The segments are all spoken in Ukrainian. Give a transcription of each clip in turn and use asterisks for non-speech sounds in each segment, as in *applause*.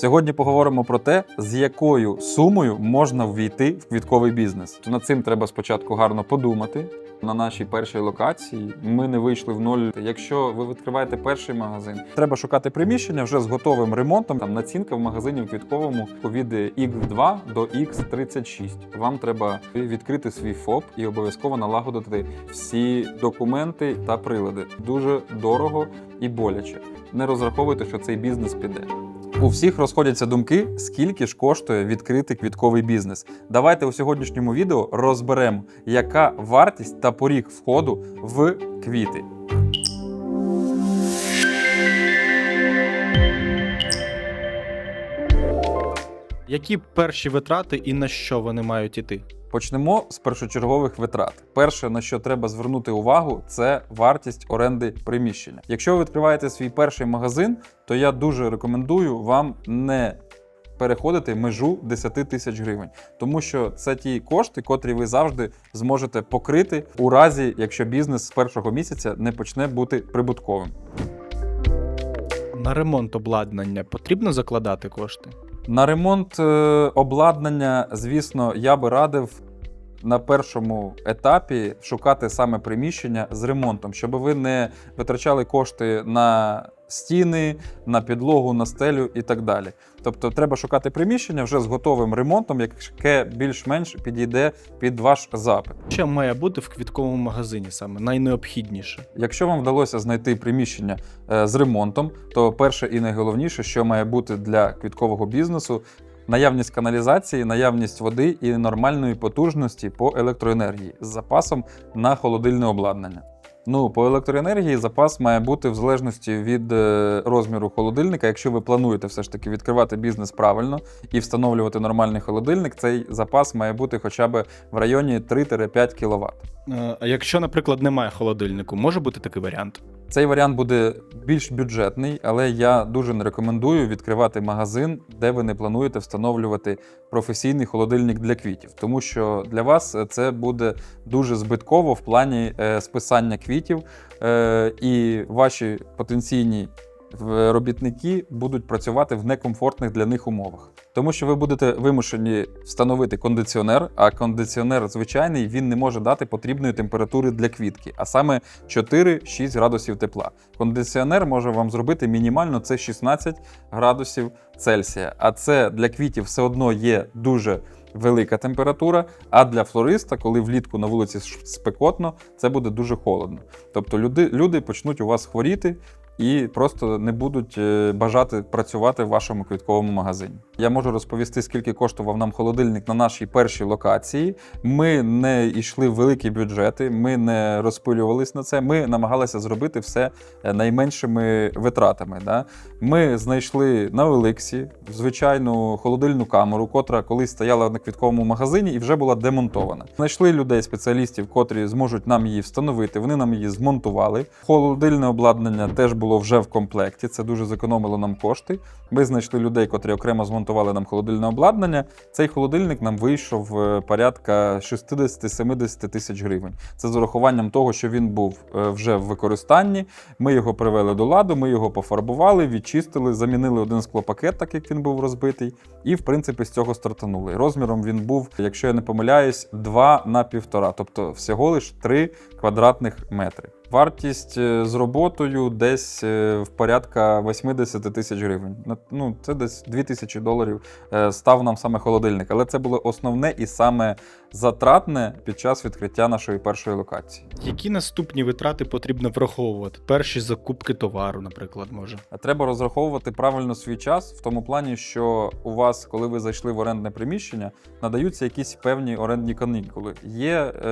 Сьогодні поговоримо про те, з якою сумою можна ввійти в квітковий бізнес. Над цим треба спочатку гарно подумати. На нашій першій локації ми не вийшли в ноль. Якщо ви відкриваєте перший магазин, треба шукати приміщення вже з готовим ремонтом. Там націнка в магазині в квітковому від X2 до X36. Вам треба відкрити свій ФОП і обов'язково налагодити всі документи та прилади. Дуже дорого і боляче. Не розраховуйте, що цей бізнес піде. У всіх розходяться думки, скільки ж коштує відкрити квітковий бізнес. Давайте у сьогоднішньому відео розберемо, яка вартість та поріг входу в квіти. Які перші витрати і на що вони мають іти? Почнемо з першочергових витрат. Перше, на що треба звернути увагу, це вартість оренди приміщення. Якщо ви відкриваєте свій перший магазин, то я дуже рекомендую вам не переходити межу 10 тисяч гривень, тому що це ті кошти, котрі ви завжди зможете покрити у разі, якщо бізнес з першого місяця не почне бути прибутковим. На ремонт обладнання потрібно закладати кошти? На ремонт е, обладнання, звісно, я би радив на першому етапі шукати саме приміщення з ремонтом, щоб ви не витрачали кошти на стіни, на підлогу, на стелю і так далі. Тобто треба шукати приміщення вже з готовим ремонтом, яке більш-менш підійде під ваш запит. Що має бути в квітковому магазині саме найнеобхідніше? Якщо вам вдалося знайти приміщення е, з ремонтом, то перше і найголовніше, що має бути для квіткового бізнесу, наявність каналізації, наявність води і нормальної потужності по електроенергії з запасом на холодильне обладнання. Ну, по електроенергії запас має бути в залежності від е, розміру холодильника. Якщо ви плануєте все ж таки відкривати бізнес правильно і встановлювати нормальний холодильник, цей запас має бути хоча б в районі 3-5 кВт. Е, А якщо, наприклад, немає холодильнику, може бути такий варіант? Цей варіант буде більш бюджетний, але я дуже не рекомендую відкривати магазин, де ви не плануєте встановлювати професійний холодильник для квітів, тому що для вас це буде дуже збитково в плані е, списання квітів, е, і ваші потенційні робітники будуть працювати в некомфортних для них умовах. Тому що ви будете вимушені встановити кондиціонер, а кондиціонер звичайний він не може дати потрібної температури для квітки, а саме 4-6 градусів тепла. Кондиціонер може вам зробити мінімально це 16 градусів Цельсія. А це для квітів все одно є дуже велика температура. А для флориста, коли влітку на вулиці спекотно, це буде дуже холодно. Тобто люди, люди почнуть у вас хворіти. І просто не будуть е, бажати працювати в вашому квітковому магазині. Я можу розповісти, скільки коштував нам холодильник на нашій першій локації. Ми не йшли в великі бюджети, ми не розпилювались на це. Ми намагалися зробити все е, найменшими витратами. Да? Ми знайшли на Олексі звичайну холодильну камеру, котра колись стояла на квітковому магазині і вже була демонтована. Знайшли людей, спеціалістів, котрі зможуть нам її встановити. Вони нам її змонтували. Холодильне обладнання теж було вже в комплекті. Це дуже зекономило нам кошти. Ми знайшли людей, котрі окремо змонтували нам холодильне обладнання. Цей холодильник нам вийшов е, порядка 60-70 тисяч гривень. Це з урахуванням того, що він був е, вже в використанні. Ми його привели до ладу, ми його пофарбували, відчистили, замінили один склопакет, так як він був розбитий, і в принципі з цього стартанули. Розміром він був, якщо я не помиляюсь, 2 на 1,5, тобто всього лиш 3 квадратних метри. Вартість е, з роботою десь е, в порядка 80 тисяч гривень. Ну, це десь 2 тисячі доларів е, став нам саме холодильник. Але це було основне і саме затратне під час відкриття нашої першої локації. Які наступні витрати потрібно враховувати? Перші закупки товару, наприклад, може. Треба розраховувати правильно свій час в тому плані, що у вас, коли ви зайшли в орендне приміщення, надаються якісь певні орендні канікули. Є е,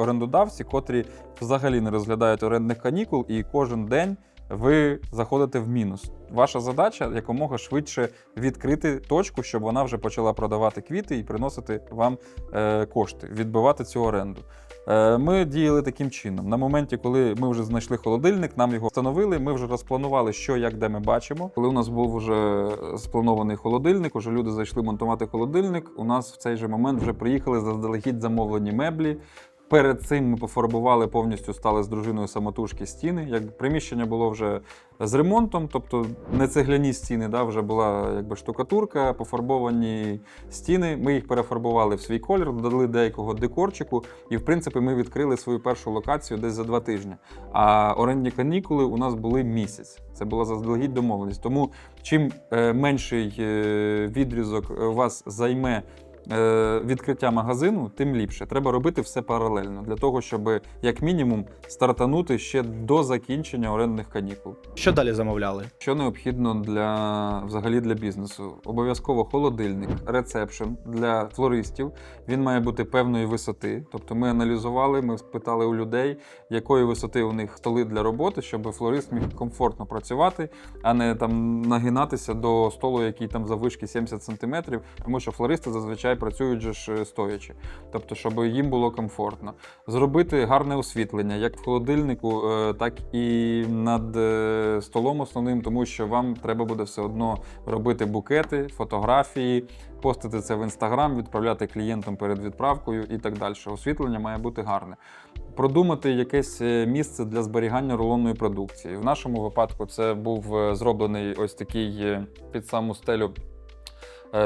орендодавці, котрі взагалі не розглядають орендних канікул, і кожен день ви заходите в мінус. Ваша задача якомога швидше відкрити точку, щоб вона вже почала продавати квіти і приносити вам е, кошти, відбивати цю оренду. Е, Ми діяли таким чином. На моменті, коли ми вже знайшли холодильник, нам його встановили. Ми вже розпланували, що як де ми бачимо. Коли у нас був вже спланований холодильник, уже люди зайшли монтувати холодильник. У нас в цей же момент вже приїхали заздалегідь замовлені меблі. Перед цим ми пофарбували повністю, стали з дружиною самотужки стіни. Якби приміщення було вже з ремонтом, тобто не цегляні стіни, да, вже була якби штукатурка, пофарбовані стіни. Ми їх перефарбували в свій колір, додали деякого декорчику, і в принципі ми відкрили свою першу локацію десь за два тижні. А орендні канікули у нас були місяць. Це була заздалегідь домовленість. Тому чим е, менший е, відрізок вас займе відкриття магазину, тим ліпше. Треба робити все паралельно для того, щоб як мінімум стартанути ще до закінчення орендних канікул. Що далі замовляли? Що необхідно для взагалі для бізнесу? Обов'язково холодильник, рецепшн для флористів. Він має бути певної висоти. Тобто ми аналізували, ми спитали у людей, якої висоти у них столи для роботи, щоб флорист міг комфортно працювати, а не там нагинатися до столу, який там заввишки 70 см, тому що флористи зазвичай працюють же ж е, стоячи. Тобто, щоб їм було комфортно. Зробити гарне освітлення, як в холодильнику, е, так і над е, столом основним, тому що вам треба буде все одно робити букети, фотографії, постити це в інстаграм, відправляти клієнтам перед відправкою і так далі. Освітлення має бути гарне. Продумати якесь місце для зберігання рулонної продукції. В нашому випадку це був зроблений ось такий під саму стелю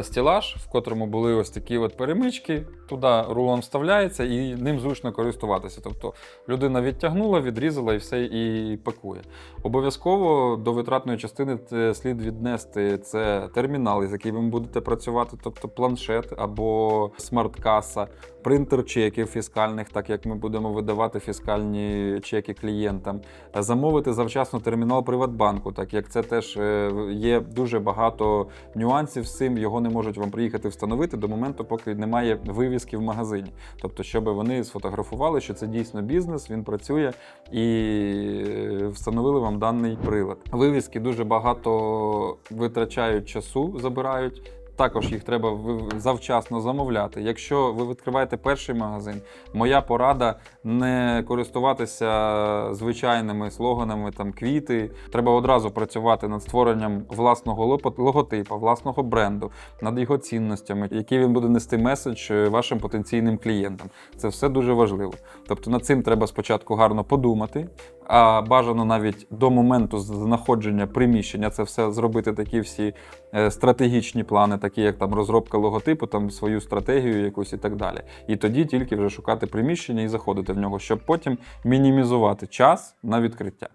стілаж, в котрому були ось такі от перемички. Туди рулон вставляється і ним зручно користуватися. Тобто людина відтягнула, відрізала і все і пакує. Обов'язково до витратної частини слід віднести це термінал, з яким ви будете працювати, тобто планшет або смарт-каса, принтер чеків фіскальних, так як ми будемо видавати фіскальні чеки клієнтам, замовити завчасно термінал Приватбанку, так як це теж е, є дуже багато нюансів з цим. Його не можуть вам приїхати встановити до моменту, поки немає вивіски в магазині. Тобто, щоб вони сфотографували, що це дійсно бізнес, він працює і е, встановили вам даний прилад. Вивіски дуже багато витрачають часу, забирають. Також їх треба завчасно замовляти. Якщо ви відкриваєте перший магазин, моя порада не користуватися звичайними слоганами там квіти. Треба одразу працювати над створенням власного логотипа, власного бренду, над його цінностями, який він буде нести меседж е, вашим потенційним клієнтам. Це все дуже важливо. Тобто над цим треба спочатку гарно подумати, а бажано навіть до моменту знаходження приміщення це все зробити такі всі е, стратегічні плани, такі як там розробка логотипу, там свою стратегію якусь і так далі. І тоді тільки вже шукати приміщення і заходити в нього, щоб потім мінімізувати час на відкриття.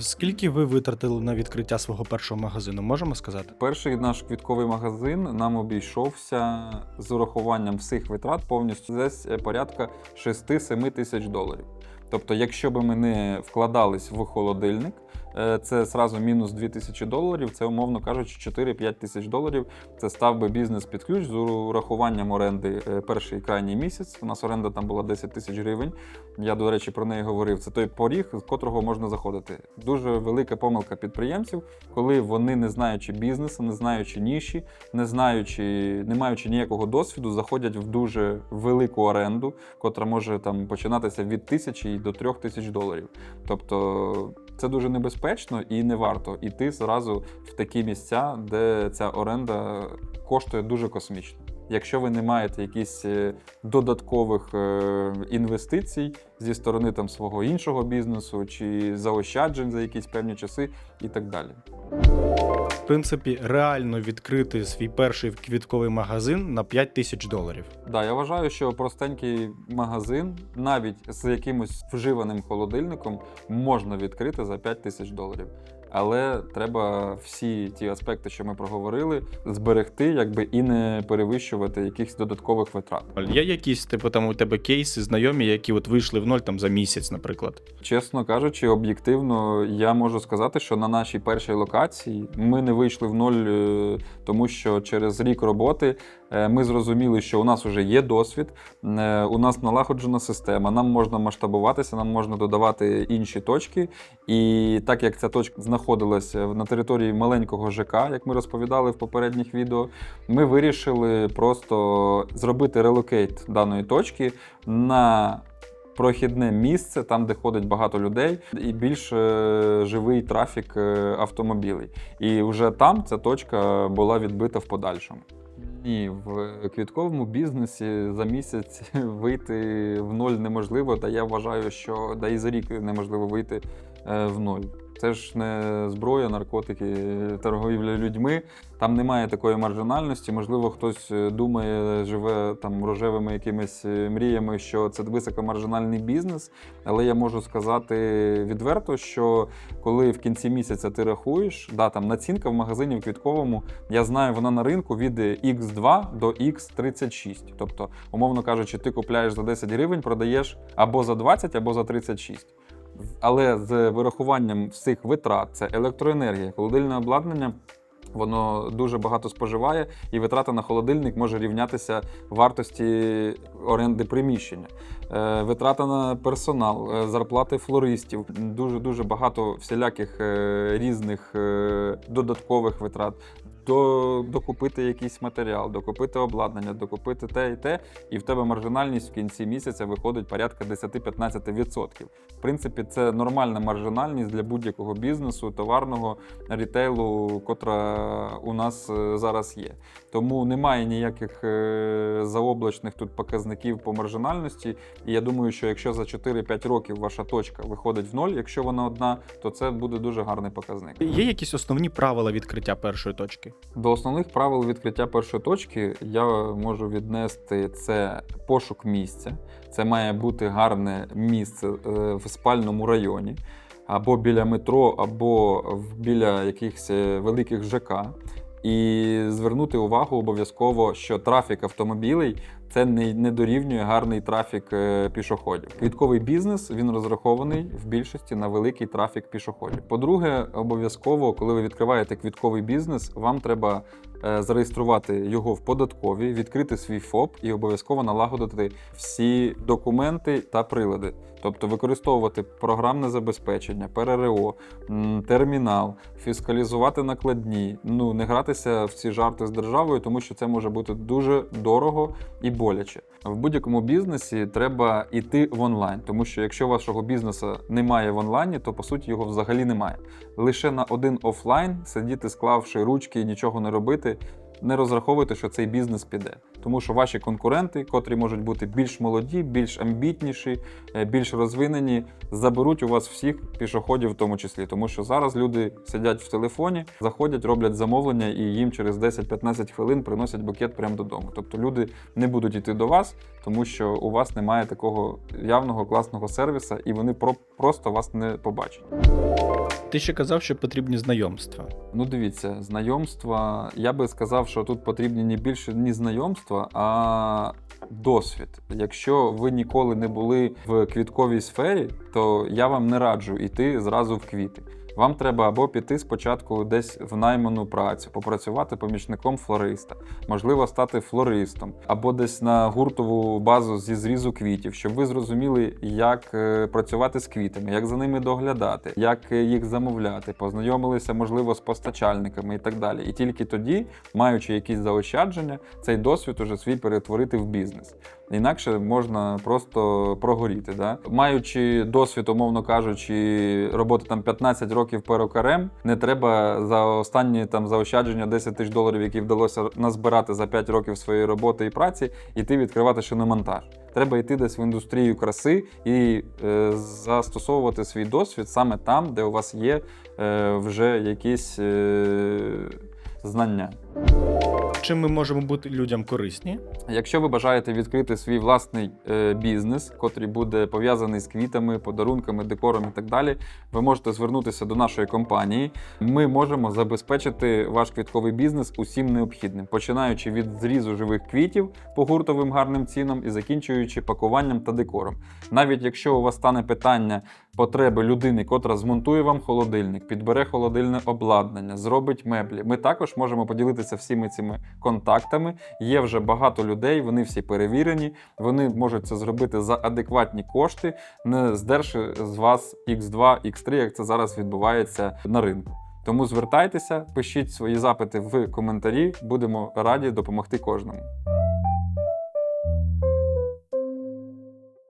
Скільки ви витратили на відкриття свого першого магазину, можемо сказати? Перший наш квітковий магазин нам обійшовся з урахуванням всіх витрат повністю десь е, порядка 6-7 тисяч доларів. Тобто, якщо б ми не вкладались в холодильник, це зразу мінус 2 тисячі доларів, це, умовно кажучи, 4-5 тисяч доларів. Це став би бізнес під ключ з урахуванням оренди е, перший і крайній місяць. У нас оренда там була 10 тисяч гривень. Я, до речі, про неї говорив. Це той поріг, з котрого можна заходити. Дуже велика помилка підприємців, коли вони, не знаючи бізнесу, не знаючи ніші, не знаючи, не маючи ніякого досвіду, заходять в дуже велику оренду, котра може там починатися від тисячі до трьох тисяч доларів. Тобто це дуже небезпечно і не варто йти зразу в такі місця, де ця оренда коштує дуже космічно. Якщо ви не маєте якісь е, додаткових е, інвестицій зі сторони там свого іншого бізнесу чи заощаджень за якісь певні часи і так далі. Принципі, реально відкрити свій перший квітковий магазин на 5 тисяч доларів. Да, я вважаю, що простенький магазин, навіть з якимось вживаним холодильником, можна відкрити за 5 тисяч доларів. Але треба всі ті аспекти, що ми проговорили, зберегти, якби і не перевищувати якихось додаткових витрат. Є якісь, типу, там у тебе кейси, знайомі, які от вийшли в ноль там за місяць, наприклад. Чесно кажучи, об'єктивно, я можу сказати, що на нашій першій локації ми не вийшли в ноль, е, тому що через рік роботи ми зрозуміли, що у нас вже є досвід, е, у нас налагоджена система, нам можна масштабуватися, нам можна додавати інші точки. І так як ця точка знаходилася на території маленького ЖК, як ми розповідали в попередніх відео, ми вирішили просто зробити релокейт даної точки на прохідне місце, там, де ходить багато людей, і більш е, живий трафік е, автомобілей. І вже там ця точка була відбита в подальшому. Ні, в квітковому бізнесі за місяць *laughs* вийти в ноль неможливо, та я вважаю, що да і за рік неможливо вийти е, в ноль. Це ж не зброя, наркотики, торгівля людьми. Там немає такої маржинальності. Можливо, хтось е, думає, живе там рожевими якимись е, мріями, що це високомаржинальний бізнес. Але я можу сказати відверто, що коли в кінці місяця ти рахуєш, да, там націнка в магазині в квітковому, я знаю, вона на ринку від X2 до X36. Тобто, умовно кажучи, ти купляєш за 10 гривень, продаєш або за 20, або за 36. Але з вирахуванням всіх витрат, це електроенергія, холодильне обладнання. Воно дуже багато споживає, і витрата на холодильник може рівнятися вартості оренди приміщення. Е, витрата на персонал, е, зарплати флористів, дуже дуже багато всіляких е, різних додаткових витрат. До, докупити якийсь матеріал, докупити обладнання, докупити те і те, і в тебе маржинальність в кінці місяця виходить порядка 10-15%. В принципі, це нормальна маржинальність для будь-якого бізнесу, товарного рітейлу, котра у нас е, зараз є. Тому немає ніяких е, заоблачних тут показників по маржинальності. І я думаю, що якщо за 4-5 років ваша точка виходить в ноль, якщо вона одна, то це буде дуже гарний показник. Є якісь основні правила відкриття першої точки? До основних правил відкриття першої точки я можу віднести це пошук місця. Це має бути гарне місце е, в спальному районі, або біля метро, або біля якихось е, великих ЖК. І звернути увагу обов'язково, що трафік автомобілей це не, не дорівнює гарний трафік е, пішоходів. Квітковий бізнес він розрахований в більшості на великий трафік пішоходів. По-друге, обов'язково, коли ви відкриваєте квітковий бізнес, вам треба зареєструвати його в податковій, відкрити свій ФОП і обов'язково налагодити всі документи та прилади. Тобто використовувати програмне забезпечення, ПРРО, термінал, фіскалізувати накладні, ну не гратися в ці жарти з державою, тому що це може бути дуже дорого і боляче. В будь-якому бізнесі треба йти в онлайн, тому що якщо вашого бізнесу немає в онлайні, то по суті його взагалі немає. Лише на один офлайн сидіти, склавши ручки і нічого не робити. Не розраховуйте, що цей бізнес піде, тому що ваші конкуренти, котрі можуть бути більш молоді, більш амбітніші, е, більш розвинені, заберуть у вас всіх пішоходів, в тому числі, тому що зараз люди сидять в телефоні, заходять, роблять замовлення, і їм через 10-15 хвилин приносять букет прямо додому. Тобто люди не будуть йти до вас, тому що у вас немає такого явного класного сервіса, і вони про- просто вас не побачать. Ти ще казав, що потрібні знайомства. Ну, дивіться, знайомства. Я би сказав, що тут потрібні не більше ні знайомства, а досвід. Якщо ви ніколи не були в квітковій сфері, то я вам не раджу йти зразу в квіти. Вам треба або піти спочатку десь в найману працю, попрацювати помічником флориста, можливо, стати флористом, або десь на гуртову базу зі зрізу квітів, щоб ви зрозуміли, як е, працювати з квітами, як за ними доглядати, як е, їх замовляти, познайомилися, можливо, з постачальниками і так далі. І тільки тоді, маючи якісь заощадження, цей досвід уже свій перетворити в бізнес. Інакше можна просто прогоріти. Да? Маючи досвід, умовно кажучи, роботи там 15 років перукарем, не треба за останні там заощадження 10 тисяч доларів, які вдалося назбирати за 5 років своєї роботи і праці, іти відкривати шиномонтаж. Треба йти десь в індустрію краси і е, застосовувати свій досвід саме там, де у вас є е, вже якісь е, знання. Чим ми можемо бути людям корисні? Якщо ви бажаєте відкрити свій власний е, бізнес, котрий буде пов'язаний з квітами, подарунками, декором і так далі, ви можете звернутися до нашої компанії. Ми можемо забезпечити ваш квітковий бізнес усім необхідним, починаючи від зрізу живих квітів по гуртовим гарним цінам і закінчуючи пакуванням та декором. Навіть якщо у вас стане питання потреби людини, котра змонтує вам холодильник, підбере холодильне обладнання, зробить меблі, ми також можемо поділитися всіми цими контактами. Є вже багато людей, вони всі перевірені, вони можуть це зробити за адекватні кошти, не здерши з вас X2, X3, як це зараз відбувається на ринку. Тому звертайтеся, пишіть свої запити в коментарі, будемо раді допомогти кожному.